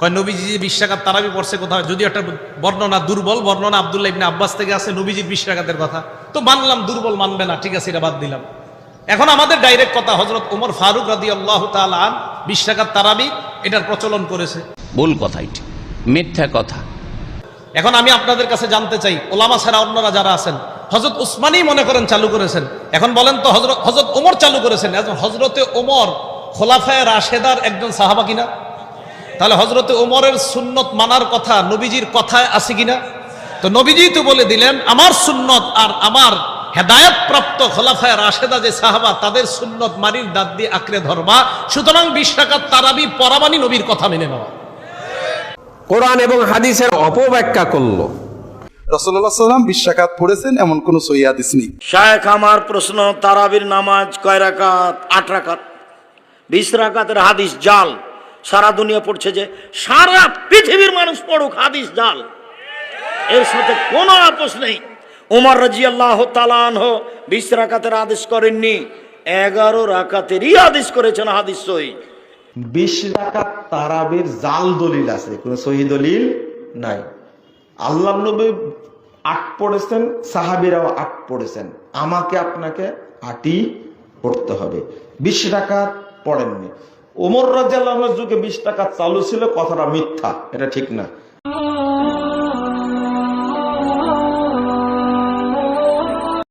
কয় নবীজি যে বিশ টাকার তারাবি পড়ছে কোথাও? যদি একটা বর্ণনা দুর্বল বর্ণনা আবদুল্লাহ ইবনে আব্বাস থেকে আছে নবীজির বিশ টাকাতের কথা। তো মানলাম দুর্বল মানবে না ঠিক আছে এটা বাদ দিলাম। এখন আমাদের ডাইরেক্ট কথা হজরত ওমর ফারুক রাদি আল্লাহ তালান বিশ টাকার তারাবি এটার প্রচলন করেছে। ভুল কথা এটি মিথ্যা কথা। এখন আমি আপনাদের কাছে জানতে চাই ওলামা ছাড়া অন্যরা যারা আছেন হজরত উসমানই মনে করেন চালু করেছেন? এখন বলেন তো হজরত হজরত ওমর চালু করেছেন? এখন হজরতে ওমর খোলাফায় রাশেদার একজন সাহাবা কিনা? তাহলে হজরতে ওমরের সুন্নত মানার কথা নবীজির কথায় আছে কিনা? তো নবীজি তো বলে দিলেন আমার সুন্নত আর আমার হেদায়ত প্রাপ্ত খোলাফায় রাশেদা যে সাহাবা তাদের সুন্নত মারির দাঁত দিয়ে আঁকড়ে ধরবা। সুতরাং বিশ টাকার তারাবি পরামানি নবীর কথা মেনে নেওয়া কোরআন এবং হাদিসের অপব্যাখ্যা করল। সাল্লাম বিশ্বাকাত পড়েছেন এমন কোন সৈয়াদিস নেই। শায়েখ আমার প্রশ্ন তারাবির নামাজ কয় রাকাত? আট রাকাত। বিশ রাকাতের হাদিস জাল। সারা দুনিয়া পড়ছে যে সারা পৃথিবীর মানুষ পড়ুক, হাদিস জাল। এর সাথে কোনো আপোষ নেই। উমর রাজি আল্লাহ তালানহ বিশ রাকাতের আদেশ করেননি, এগারো রাকাতেরই আদেশ করেছেন হাদিস সই বিশ রাকাত তারাবির জাল দলিল আছে, কোন সহি দলিল নাই। আল্লাহ নবী আট পড়েছেন, সাহাবিরাও আট পড়েছেন। আমাকে আপনাকে আটই পড়তে হবে। বিশ টাকার পড়েননি। ওমর রাজ্লামের যুগে বিশ টাকা চালু ছিল কথাটা মিথ্যা এটা ঠিক না।